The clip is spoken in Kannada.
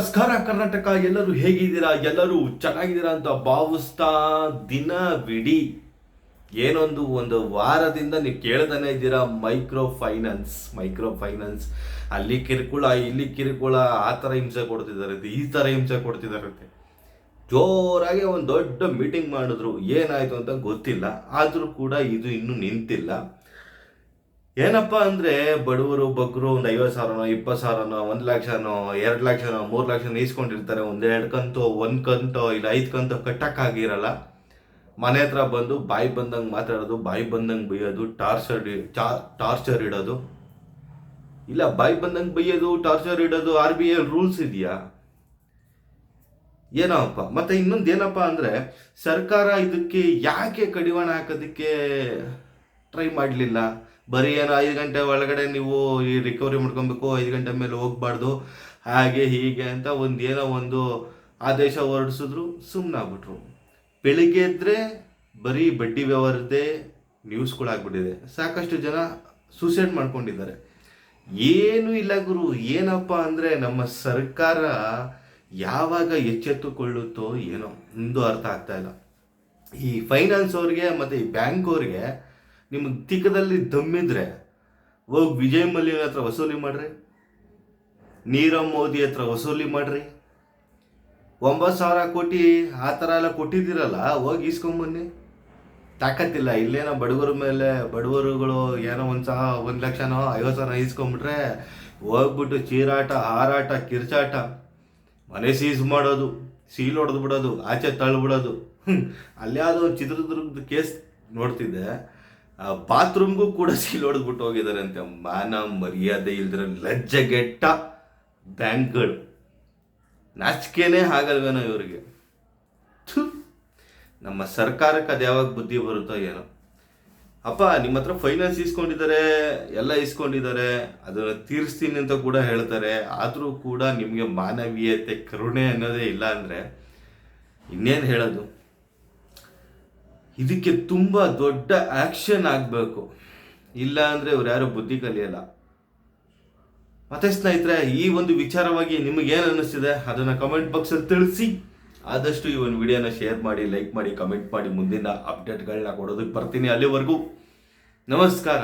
ನಮಸ್ಕಾರ ಕರ್ನಾಟಕ, ಎಲ್ಲರೂ ಹೇಗಿದ್ದೀರಾ? ಎಲ್ಲರೂ ಚೆನ್ನಾಗಿದ್ದೀರಾ ಅಂತ ಭಾವಿಸ್ತಾ ದಿನವಿಡೀ ಏನೊಂದು ಒಂದು ವಾರದಿಂದ ನೀವು ಕೇಳ್ತಾನೆ ಇದ್ದೀರಾ ಮೈಕ್ರೋ ಫೈನಾನ್ಸ್ ಮೈಕ್ರೋ ಫೈನಾನ್ಸ್ ಅಲ್ಲಿ ಕಿರುಕುಳ, ಇಲ್ಲಿ ಕಿರುಕುಳ, ಆ ಥರ ಹಿಂಸೆ ಕೊಡ್ತಿದ್ದಾರೆ ಈ ಥರ ಹಿಂಸೆ ಕೊಡ್ತಿದ್ದಾರೆ ಜೋರಾಗಿ ಒಂದು ದೊಡ್ಡ ಮೀಟಿಂಗ್ ಮಾಡಿದ್ರು. ಏನಾಯಿತು ಅಂತ ಗೊತ್ತಿಲ್ಲ. ಆದರೂ ಕೂಡ ಇದು ಇನ್ನೂ ನಿಂತಿಲ್ಲ. ಏನಪ್ಪ ಅಂದರೆ ಬಡವರು, ಬಗ್ಗರು ಒಂದು ಐವತ್ತು ಸಾವಿರನೋ, ಇಪ್ಪತ್ತು ಸಾವಿರನೋ, ಒಂದು ಲಕ್ಷನೋ, ಎರಡು ಲಕ್ಷನೋ, ಮೂರು ಲಕ್ಷನೋ ಈಸ್ಕೊಂಡಿರ್ತಾರೆ. ಒಂದು ಎರಡು ಕಂತು, ಒಂದು ಕಂತೋ, ಇಲ್ಲ ಐದು ಕಂತು ಕಟ್ಟಕ್ಕಾಗಿರಲ್ಲ. ಮನೆ ಹತ್ರ ಬಂದು ಬಾಯಿ ಬಂದಂಗೆ ಮಾತಾಡೋದು, ಬಾಯಿ ಬಂದಂಗೆ ಬೈಯೋದು, ಟಾರ್ಚರ್ ಟಾರ್ಚರ್ ಇಡೋದು. ಇಲ್ಲ ಬಾಯಿ ಬಂದಂಗೆ ಬೈಯೋದು, ಟಾರ್ಚರ್ ಇಡೋದು, ಆರ್ ಬಿ ಐ ರೂಲ್ಸ್ ಇದೆಯಾ? ಏನೋಪ್ಪ? ಮತ್ತೆ ಇನ್ನೊಂದು ಏನಪ್ಪ ಅಂದರೆ ಸರ್ಕಾರ ಇದಕ್ಕೆ ಯಾಕೆ ಕಡಿವಾಣ ಹಾಕೋದಕ್ಕೆ ಟ್ರೈ ಮಾಡಲಿಲ್ಲ? ಬರೀ ಏನೋ ಐದು ಗಂಟೆ ಒಳಗಡೆ ನೀವು ಈ ರಿಕವರಿ ಮಾಡ್ಕೊಬೇಕು, ಐದು ಗಂಟೆ ಮೇಲೆ ಹೋಗ್ಬಾರ್ದು. ಹಾಗೆ ಹೀಗೆ ಅಂತ ಒಂದು ಏನೋ ಒಂದು ಆದೇಶ ಹೊರಡಿಸಿದ್ರು ಸುಮ್ಮನಾಗ್ಬಿಟ್ರು ಬೆಳಿಗ್ಗೆ ಎದ್ದರೆ ಬರೀ ಬಡ್ಡಿ ವ್ಯವಹಾರದೇ ನ್ಯೂಸ್ಗಳಾಗ್ಬಿಟ್ಟಿದೆ ಸಾಕಷ್ಟು ಜನ ಸೂಸೈಡ್ ಮಾಡ್ಕೊಂಡಿದ್ದಾರೆ. ಏನೂ ಇಲ್ಲ ಗುರು, ಏನಪ್ಪ ಅಂದರೆ ನಮ್ಮ ಸರ್ಕಾರ ಯಾವಾಗ ಎಚ್ಚೆತ್ತುಕೊಳ್ಳುತ್ತೋ ಏನೋ ಒಂದು ಅರ್ಥ ಆಗ್ತಾ ಇಲ್ಲ. ಈ ಫೈನಾನ್ಸ್ ಅವ್ರಿಗೆ ಮತ್ತು ಈ ಬ್ಯಾಂಕ್ ಅವ್ರಿಗೆ ನಿಮ್ಮ ತಿಕ್ಕದಲ್ಲಿ ದಮ್ಮಿದ್ರೆ, ಹೋಗಿ ವಿಜಯ್ ಮಲ್ಯ ಹತ್ರ ವಸೂಲಿ ಮಾಡ್ರಿ. ನೀರವ್ ಮೋದಿ ಹತ್ರ ವಸೂಲಿ ಮಾಡ್ರಿ. ಒಂಬತ್ತು ಸಾವಿರ ಕೋಟಿ ಆ ಥರ ಎಲ್ಲ ಕೊಟ್ಟಿದ್ದೀರಲ್ಲ, ಹೋಗಿ ಬನ್ನಿ. ತಾಕತ್ತಿಲ್ಲ, ಇಲ್ಲೇನೋ ಬಡವರ ಮೇಲೆ, ಬಡವರುಗಳು ಏನೋ ಒಂದು ಸಹ ಒಂದು ಲಕ್ಷನೋ ಐವತ್ತು ಸಾವಿರ ಈಸ್ಕೊಂಬಿಟ್ರೆ ಹೋಗ್ಬಿಟ್ಟು ಚೀರಾಟ, ಹಾರಾಟ, ಕಿರ್ಚಾಟ, ಮನೆ ಸೀಸ್ ಮಾಡೋದು, ಸೀಲ್ ಹೊಡೆದು ಬಿಡೋದು, ಆಚೆ ತಳ್ಳಿಬಿಡೋದು ಅಲ್ಲಿ ಯಾವುದೋ ಚಿತ್ರದುರ್ಗದ ಕೇಸ್ ನೋಡ್ತಿದ್ದೆ. ಬಾತ್ರೂಮ್ಗೂ ಕೂಡ ಸೀಲ್ ಹೊಡೆದ್ಬಿಟ್ಟು ಹೋಗಿದ್ದಾರೆ ಅಂತೆ. ಮಾನ, ಮರ್ಯಾದೆ ಇಲ್ದಿರ ಲಜ್ಜೆಗೆಟ್ಟ ಬ್ಯಾಂಕ್ಗಳು. ನಾಚಿಕೆನೇ ಆಗಲ್ವೇನೋ ಇವರಿಗೆ. ನಮ್ಮ ಸರ್ಕಾರಕ್ಕೆ ಅದು ಯಾವಾಗ ಬುದ್ಧಿ ಬರುತ್ತೋ ಏನೋ. ಅಪ್ಪ, ನಿಮ್ಮ ಹತ್ರ ಫೈನಾನ್ಸ್ ಇಸ್ಕೊಂಡಿದ್ದಾರೆ ಎಲ್ಲ ಇಸ್ಕೊಂಡಿದ್ದಾರೆ ಅದನ್ನು ತೀರಿಸ್ತೀನಿ ಅಂತ ಕೂಡ ಹೇಳ್ತಾರೆ. ಆದರೂ ಕೂಡ ನಿಮಗೆ ಮಾನವೀಯತೆ, ಕರುಣೆ ಅನ್ನೋದೇ ಇಲ್ಲ ಅಂದರೆ ಇನ್ನೇನು ಹೇಳೋದು? ಇದಕ್ಕೆ ತುಂಬ ದೊಡ್ಡ ಆ್ಯಕ್ಷನ್ ಆಗಬೇಕು. ಇಲ್ಲ ಅಂದರೆ ಇವ್ರು ಯಾರು ಬುದ್ಧಿ ಕಲಿಯಲ್ಲ. ಮತ್ತೆ ಸ್ನೇಹಿತರೆ, ಈ ಒಂದು ವಿಚಾರವಾಗಿ ನಿಮಗೇನು ಅನ್ನಿಸ್ತಿದೆ, ಅದನ್ನು ಕಮೆಂಟ್ ಬಾಕ್ಸಲ್ಲಿ ತಿಳಿಸಿ. ಆದಷ್ಟು ಈ ಒಂದು ವಿಡಿಯೋನ ಶೇರ್ ಮಾಡಿ ಲೈಕ್ ಮಾಡಿ ಕಮೆಂಟ್ ಮಾಡಿ, ಮುಂದಿನ ಅಪ್ಡೇಟ್ಗಳನ್ನ ಕೊಡೋದಕ್ಕೆ ಬರ್ತೀನಿ ಅಲ್ಲಿವರೆಗೂ. ನಮಸ್ಕಾರ.